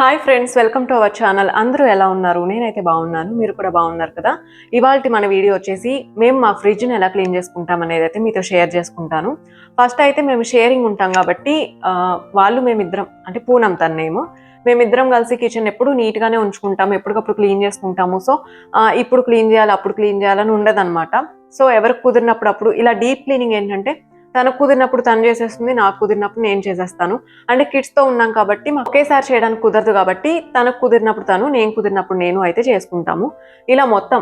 Hi friends welcome to our channel అందరూ ఎలా ఉన్నారు? నేనైతే బాగున్నాను. మీరు కూడా బాగున్నారు కదా? ఇవాళ మన వీడియో వచ్చేసి మేము మా ఫ్రిడ్జ్ని ఎలా క్లీన్ చేసుకుంటాం అనేది అయితే మీతో షేర్ చేసుకుంటాను. ఫస్ట్ అయితే మేము షేరింగ్ ఉంటాం కాబట్టి వాళ్ళు మేమిద్దరం అంటే పూనం తన్నేమో మేమిద్దరం కలిసి కిచెన్ ఎప్పుడు నీట్గానే ఉంచుకుంటాము ఎప్పటికప్పుడు క్లీన్ చేసుకుంటాము. సో ఇప్పుడు క్లీన్ చేయాలి అప్పుడు క్లీన్ చేయాలని ఉండదన్నమాట. సో ఎవరికి కుదిరినప్పుడు అప్పుడు ఇలా డీప్ క్లీనింగ్ ఏంటంటే తనకు కుదిరినప్పుడు తను చేసేస్తుంది నాకు కుదిరినప్పుడు నేను చేసేస్తాను. అంటే కిడ్స్తో ఉన్నాం కాబట్టి మాకు ఒకేసారి చేయడానికి కుదరదు కాబట్టి తనకు కుదిరినప్పుడు తను నేను కుదిరినప్పుడు నేను అయితే చేసుకుంటాము. ఇలా మొత్తం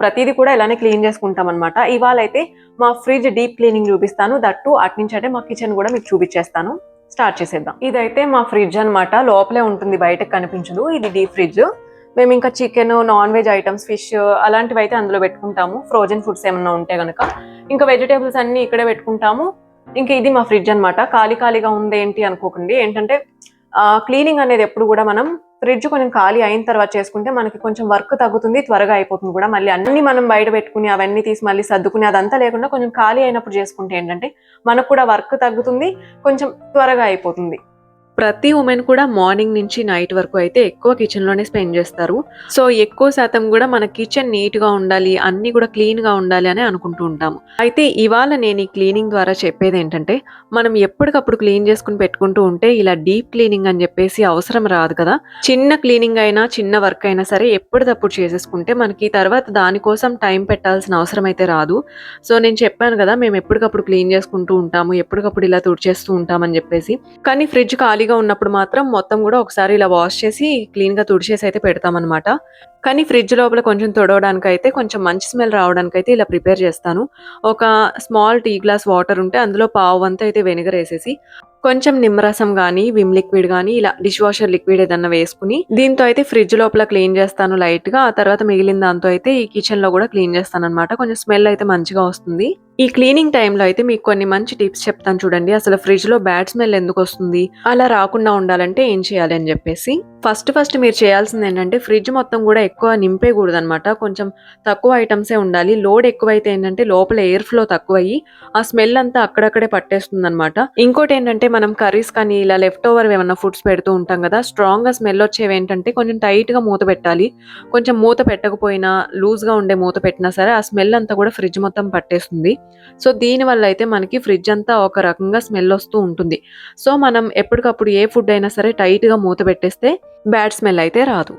ప్రతిదీ కూడా ఇలానే క్లీన్ చేసుకుంటాం అనమాట ఇవాళ అయితే మా ఫ్రిడ్జ్ డీప్ క్లీనింగ్ చూపిస్తాను. దట్టు అట్నుంచి అంటే మా కిచెన్ కూడా మీకు చూపించేస్తాను. స్టార్ట్ చేసేద్దాం. ఇదైతే మా ఫ్రిడ్జ్ అన్నమాట. లోపలే ఉంటుంది బయటకు కనిపించదు. ఇది డీప్ ఫ్రిడ్జ్. మేము ఇంకా chicken non veg items fish అలాంటివి అయితే అందులో పెట్టుకుంటాము. ఫ్రోజన్ ఫుడ్స్ ఏమన్నా ఉంటే కనుక ఇంకా వెజిటేబుల్స్ అన్ని ఇక్కడే పెట్టుకుంటాము. ఇంకా ఇది మా ఫ్రిడ్జ్ అన్నమాట. ఖాళీ ఖాళీగా ఉంది ఏంటి అనుకోకండి. ఏంటంటే క్లీనింగ్ అనేది ఎప్పుడు కూడా మనం ఫ్రిడ్జ్ కొంచెం ఖాళీ అయిన తర్వాత చేసుకుంటే మనకి కొంచెం వర్క్ తగ్గుతుంది త్వరగా అయిపోతుంది కూడా. మళ్ళీ అన్ని మనం బయట పెట్టుకుని అవన్నీ తీసి మళ్ళీ సర్దుకుని అదంతా లేకుండా కొంచెం ఖాళీ అయినప్పుడు చేసుకుంటే ఏంటంటే మనకు కూడా వర్క్ తగ్గుతుంది కొంచెం త్వరగా అయిపోతుంది. ప్రతి ఉమెన్ కూడా మార్నింగ్ నుంచి నైట్ వరకు అయితే ఎక్కువ కిచెన్లోనే స్పెండ్ చేస్తారు. సో ఎక్కువ శాతం కూడా మన కిచెన్ నీట్గా ఉండాలి అన్ని కూడా క్లీన్గా ఉండాలి అని అనుకుంటూ ఉంటాము. అయితే ఇవాళ నేను ఈ క్లీనింగ్ ద్వారా చెప్పేది ఏంటంటే మనం ఎప్పటికప్పుడు క్లీన్ చేసుకుని పెట్టుకుంటూ ఉంటే ఇలా డీప్ క్లీనింగ్ అని చెప్పేసి అవసరం రాదు కదా. చిన్న క్లీనింగ్ అయినా చిన్న వర్క్ అయినా సరే ఎప్పటికప్పుడు చేసేసుకుంటే మనకి తర్వాత దానికోసం టైం పెట్టాల్సిన అవసరం అయితే రాదు. సో నేను చెప్పాను కదా మేము ఎప్పటికప్పుడు క్లీన్ చేసుకుంటూ ఉంటాము ఎప్పటికప్పుడు ఇలా తుడిచేస్తూ ఉంటామని చెప్పేసి. కానీ ఫ్రిడ్జ్ ఖాళీగా ఉన్నప్పుడు మాత్రం మొత్తం కూడా ఒకసారి ఇలా వాష్ చేసి క్లీన్గా తుడిచేసి అయితే పెడతామన్నమాట. కానీ ఫ్రిడ్జ్ లోపల కొంచెం తొడవడానికి అయితే కొంచెం మంచి స్మెల్ రావడానికి అయితే ఇలా ప్రిపేర్ చేస్తాను. ఒక స్మాల్ టీ గ్లాస్ వాటర్ ఉంటే అందులో పావు వంత అయితే వెనిగర్ వేసేసి కొంచెం నిమ్మరసం కానీ విమ్ లిక్విడ్ కానీ ఇలా డిష్ వాషర్ లిక్విడ్ ఏదన్నా వేసుకుని దీంతో అయితే ఫ్రిడ్జ్ లోపల క్లీన్ చేస్తాను లైట్గా ఆ తర్వాత మిగిలిన దాంతో అయితే ఈ కిచెన్లో కూడా క్లీన్ చేస్తాను అనమాట కొంచెం స్మెల్ అయితే మంచిగా వస్తుంది. ఈ క్లీనింగ్ టైంలో అయితే మీకు కొన్ని మంచి టిప్స్ చెప్తాను చూడండి. అసలు ఫ్రిడ్జ్లో బ్యాడ్ స్మెల్ ఎందుకు వస్తుంది? అలా రాకుండా ఉండాలంటే ఏం చేయాలి అని చెప్పేసి. ఫస్ట్ ఫస్ట్ మీరు చేయాల్సింది ఏంటంటే ఫ్రిడ్జ్ మొత్తం కూడా ఎక్కువ నింపేయకూడదు అనమాట కొంచెం తక్కువ ఐటమ్సే ఉండాలి. లోడ్ ఎక్కువైతే ఏంటంటే లోపల ఎయిర్ ఫ్లో తక్కువయ్యి ఆ స్మెల్ అంతా అక్కడక్కడే పట్టేస్తుంది అనమాట ఇంకోటి ఏంటంటే మనం కర్రీస్ కానీ ఇలా లెఫ్ట్ ఓవర్ ఏమైనా ఫుడ్స్ పెడుతూ ఉంటాం కదా స్ట్రాంగ్గా స్మెల్ వచ్చేవి ఏంటంటే కొంచెం టైట్గా మూత పెట్టాలి. కొంచెం మూత పెట్టకపోయినా లూజ్గా ఉండే మూత పెట్టినా సరే ఆ స్మెల్ అంతా కూడా ఫ్రిడ్జ్ మొత్తం పట్టేస్తుంది. సో దీని వల్ల అయితే మనకి ఫ్రిడ్జ్ అంతా ఒక రకంగా స్మెల్ వస్తూ ఉంటుంది. సో మనం ఎప్పటికప్పుడు ఏ ఫుడ్ అయినా సరే టైట్గా మూత పెట్టేస్తే బ్యాడ్ స్మెల్ అయితే రాదు.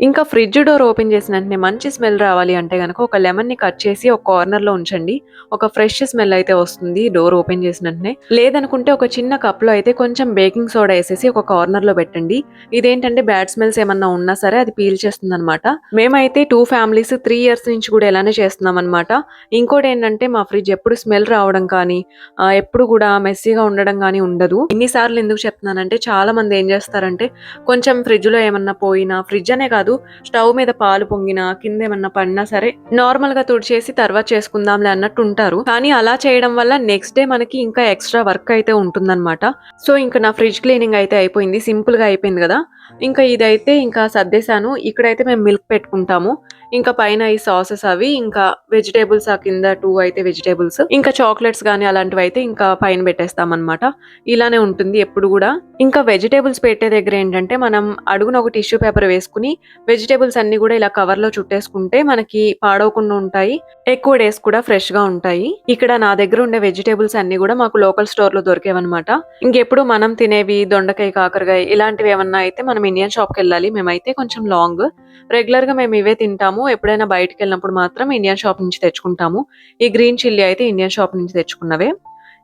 ఇంకా ఫ్రిడ్జ్ డోర్ ఓపెన్ చేసిన వెంటనే మంచి స్మెల్ రావాలి అంటే కనుక ఒక లెమన్ని కట్ చేసి ఒక కార్నర్లో ఉంచండి. ఒక ఫ్రెష్ స్మెల్ అయితే వస్తుంది డోర్ ఓపెన్ చేసిన వెంటనే. లేదనుకుంటే ఒక చిన్న కప్లో అయితే కొంచెం బేకింగ్ సోడా వేసేసి ఒక కార్నర్లో పెట్టండి. ఇదేంటంటే బ్యాడ్ స్మెల్స్ ఏమన్నా ఉన్నా సరే అది పీల్ చేస్తుంది అనమాట మేమైతే టూ ఫ్యామిలీస్ త్రీ ఇయర్స్ నుంచి కూడా ఇలానే చేస్తున్నాం అనమాట ఇంకోటి ఏంటంటే మా ఫ్రిడ్జ్ ఎప్పుడు స్మెల్ రావడం కానీ ఎప్పుడు కూడా మెస్సీగా ఉండడం కానీ ఉండదు. ఇన్నిసార్లు ఎందుకు చెప్తున్నానంటే చాలా మంది ఏం చేస్తారంటే కొంచెం ఫ్రిడ్జ్లో ఏమన్నా పోయినా ఫ్రిడ్జ్ అనే కాదు స్టవ్ మీద పాలు పొంగినా కింద ఏమన్నా పడినా సరే నార్మల్గా తుడిచేసి తర్వాత చేసుకుందాంలే అన్నట్టు ఉంటారు కానీ అలా చేయడం వల్ల నెక్స్ట్ డే మనకి ఇంకా ఎక్స్ట్రా వర్క్ అయితే ఉంటుందన్నమాట. సో ఇంకా నా ఫ్రిడ్జ్ క్లీనింగ్ అయితే అయిపోయింది. సింపుల్గా అయిపోయింది కదా. ఇంకా ఇదైతే ఇంకా సర్దేశాను. ఇక్కడైతే మేము మిల్క్ పెట్టుకుంటాము. ఇంకా పైన ఈ సాసెస్ అవి ఇంకా వెజిటేబుల్స్ ఆ కింద టూ అయితే వెజిటేబుల్స్ ఇంకా చాక్లెట్స్ కానీ అలాంటివి అయితే ఇంకా పైన పెట్టేస్తాం అనమాట ఇలానే ఉంటుంది ఎప్పుడు కూడా. ఇంకా వెజిటేబుల్స్ పెట్టే దగ్గర ఏంటంటే మనం అడుగున ఒక టిష్యూ పేపర్ వేసుకుని వెజిటేబుల్స్ అన్ని కూడా ఇలా కవర్లో చుట్టేసుకుంటే మనకి పాడవకుండా ఉంటాయి. ఎక్కువ డేస్ కూడా ఫ్రెష్గా ఉంటాయి. ఇక్కడ నా దగ్గర ఉండే వెజిటేబుల్స్ అన్ని కూడా మాకు లోకల్ స్టోర్లో దొరికేవన్నమాట. ఇంకెప్పుడు మనం తినేవి దొండకాయ కాకరకాయ ఇలాంటివి ఏమన్నా అయితే మనం ఇండియన్ షాప్కి వెళ్ళాలి. మేమైతే కొంచెం లాంగ్. రెగ్యులర్గా మేము ఇవే తింటాము. ఎప్పుడైనా బయటకు వెళ్ళినప్పుడు మాత్రం ఇండియన్ షాప్ నుంచి తెచ్చుకుంటాము. ఈ గ్రీన్ చిల్లీ అయితే ఇండియన్ షాప్ నుంచి తెచ్చుకున్నవే.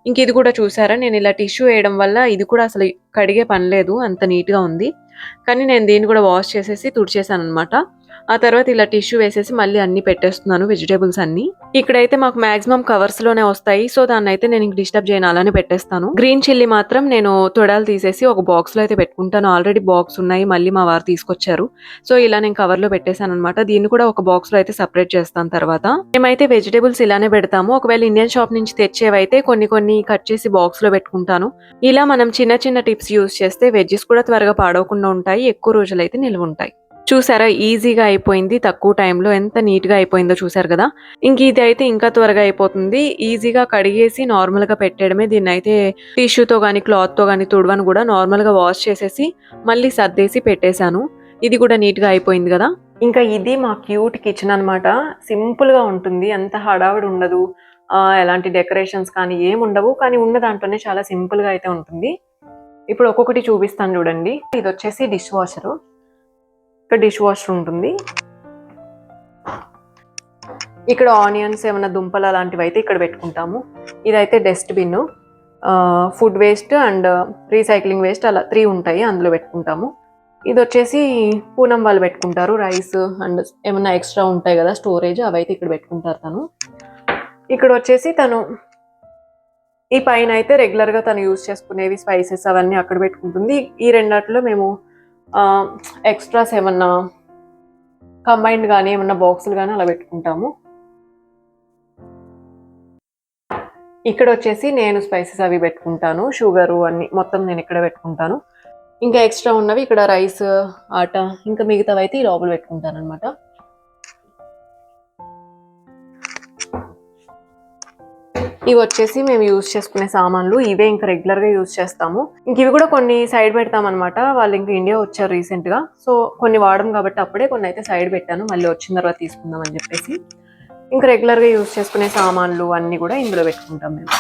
ఇంక ఇది కూడా చూసారా? నేను ఇలా టిష్యూ వేయడం వల్ల ఇది కూడా అసలు కడిగే పని లేదు. అంత నీట్గా ఉంది. కానీ నేను దీన్ని కూడా వాష్ చేసేసి తుడిచేసాను అనమాట ఆ తర్వాత ఇలా టిష్యూ వేసేసి మళ్ళీ అన్ని పెట్టేస్తున్నాను వెజిటేబుల్స్ అన్ని. ఇక్కడైతే మాకు మాక్సిమం కవర్స్లోనే వస్తాయి. సో దాన్ని అయితే నేను డిస్టర్బ్ చేయను అలానే పెట్టేస్తాను. గ్రీన్ చిల్లీ మాత్రం నేను తొడాలు తీసేసి ఒక బాక్స్లో అయితే పెట్టుకుంటాను. ఆల్రెడీ బాక్స్ ఉన్నాయి మళ్ళీ మా వారు తీసుకొచ్చారు. సో ఇలా నేను కవర్లో పెట్టేశాను అనమాట దీన్ని కూడా ఒక బాక్స్లో అయితే సపరేట్ చేస్తాను తర్వాత. మేమైతే వెజిటేబుల్స్ ఇలానే పెడతాము. ఒకవేళ ఇండియన్ షాప్ నుంచి తెచ్చేవైతే కొన్ని కొన్ని కట్ చేసి బాక్స్లో పెట్టుకుంటాను. ఇలా మనం చిన్న చిన్న టిప్స్ యూస్ చేస్తే వెజ్జెస్ కూడా త్వరగా పాడవకుండా ఉంటాయి. ఎక్కువ రోజులైతే నిల్వ ఉంటాయి. చూసారా? ఈజీగా అయిపోయింది. తక్కువ టైంలో ఎంత నీట్గా అయిపోయిందో చూసారు కదా? ఇంక ఇది అయితే ఇంకా త్వరగా అయిపోతుంది. ఈజీగా కడిగేసి నార్మల్గా పెట్టడమే. దీన్ని అయితే టిష్యూతో కానీ క్లాత్తో కానీ తుడవని కూడా నార్మల్గా వాష్ చేసేసి మళ్ళీ సర్దేసి పెట్టేశాను. ఇది కూడా నీట్గా అయిపోయింది కదా? ఇంకా ఇది మా క్యూట్ కిచెన్ అనమాట సింపుల్గా ఉంటుంది. అంత హడావిడి ఉండదు. ఎలాంటి డెకరేషన్స్ కానీ ఏమి ఉండవు. కానీ ఉన్న దాంట్లోనే చాలా సింపుల్గా అయితే ఉంటుంది. ఇప్పుడు ఒక్కొక్కటి చూపిస్తాను చూడండి. ఇది వచ్చేసి డిష్ వాషరు ఇక్కడ డిష్ వాషర్ ఉంటుంది. ఇక్కడ ఆనియన్స్ ఏమైనా దుంపలు అలాంటివి అయితే ఇక్కడ పెట్టుకుంటాము. ఇదైతే dustbin food waste and recycling waste అలా త్రీ ఉంటాయి అందులో పెట్టుకుంటాము. ఇది వచ్చేసి పూనం వాళ్ళు పెట్టుకుంటారు రైస్ అండ్ ఏమైనా ఎక్స్ట్రా ఉంటాయి కదా స్టోరేజ్ అవి అయితే ఇక్కడ పెట్టుకుంటారు తను. ఇక్కడ వచ్చేసి తను ఈ పైన అయితే రెగ్యులర్గా తను యూజ్ చేసుకునేవి స్పైసెస్ అవన్నీ అక్కడ పెట్టుకుంటుంది. ఈ రెండాటిలో మేము ఎక్స్ట్రాస్ ఏమన్నా కంబైన్డ్ కానీ ఏమన్నా బాక్సులు కానీ అలా పెట్టుకుంటాము. ఇక్కడ వచ్చేసి నేను స్పైసెస్ అవి పెట్టుకుంటాను. షుగరు అన్ని మొత్తం నేను ఇక్కడ పెట్టుకుంటాను. ఇంకా ఎక్స్ట్రా ఉన్నవి ఇక్కడ రైస్ ఆట ఇంకా మిగతావి అయితే ఈ లోపల పెట్టుకుంటాను అనమాట ఇవి వచ్చేసి మేము యూజ్ చేసుకునే సామాన్లు. ఇవే ఇంకా రెగ్యులర్గా యూజ్ చేస్తాము. ఇంక ఇవి కూడా కొన్ని సైడ్ పెడతాం అనమాట వాళ్ళు ఇంకా ఇండియా వచ్చారు రీసెంట్గా సో కొన్ని వాడడం కాబట్టి అప్పుడే కొన్ని అయితే సైడ్ పెట్టాను. మళ్ళీ వచ్చిన తర్వాత తీసుకుందాం అని చెప్పేసి. ఇంకా రెగ్యులర్గా యూజ్ చేసుకునే సామాన్లు అన్నీ కూడా ఇందులో పెట్టుకుంటాం మేము.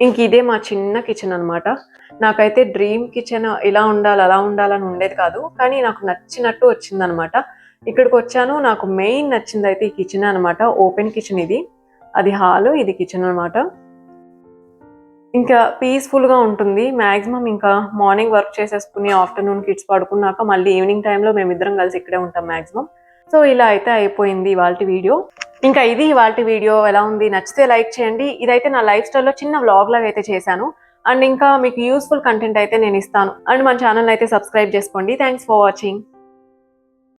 ఇంక ఇదే మా చిన్న కిచెన్ అనమాట నాకైతే డ్రీమ్ కిచెన్ ఇలా ఉండాలి అలా ఉండాలని ఉండేది కాదు కానీ నాకు నచ్చినట్టు వచ్చిందనమాట ఇక్కడికి వచ్చాను నాకు మెయిన్ నచ్చింది అయితే ఈ కిచెన్ అనమాట ఓపెన్ కిచెన్ ఇది. అది హాల్ ఇది కిచెన్ అనమాట ఇంకా పీస్ఫుల్గా ఉంటుంది. మ్యాక్సిమం ఇంకా మార్నింగ్ వర్క్ చేసేసుకుని ఆఫ్టర్నూన్ కిడ్స్ పడుకున్నాక మళ్ళీ ఈవినింగ్ టైంలో మేమిద్దరం కలిసి ఇక్కడే ఉంటాం మ్యాక్సిమం సో ఇలా అయితే అయిపోయింది వాళ్ళ వీడియో ఇంకా ఇది ఇవాళ వీడియో ఎలా ఉంది నచ్చితే లైక్ చేయండి. ఇదైతే నా లైఫ్ స్టైల్లో చిన్న వ్లాగ్ లాగా అయితే చేశాను. అండ్ ఇంకా మీకు యూస్ఫుల్ కంటెంట్ అయితే నేను ఇస్తాను. అండ్ మన ఛానల్ అయితే సబ్స్క్రైబ్ చేసుకోండి. Thanks for watching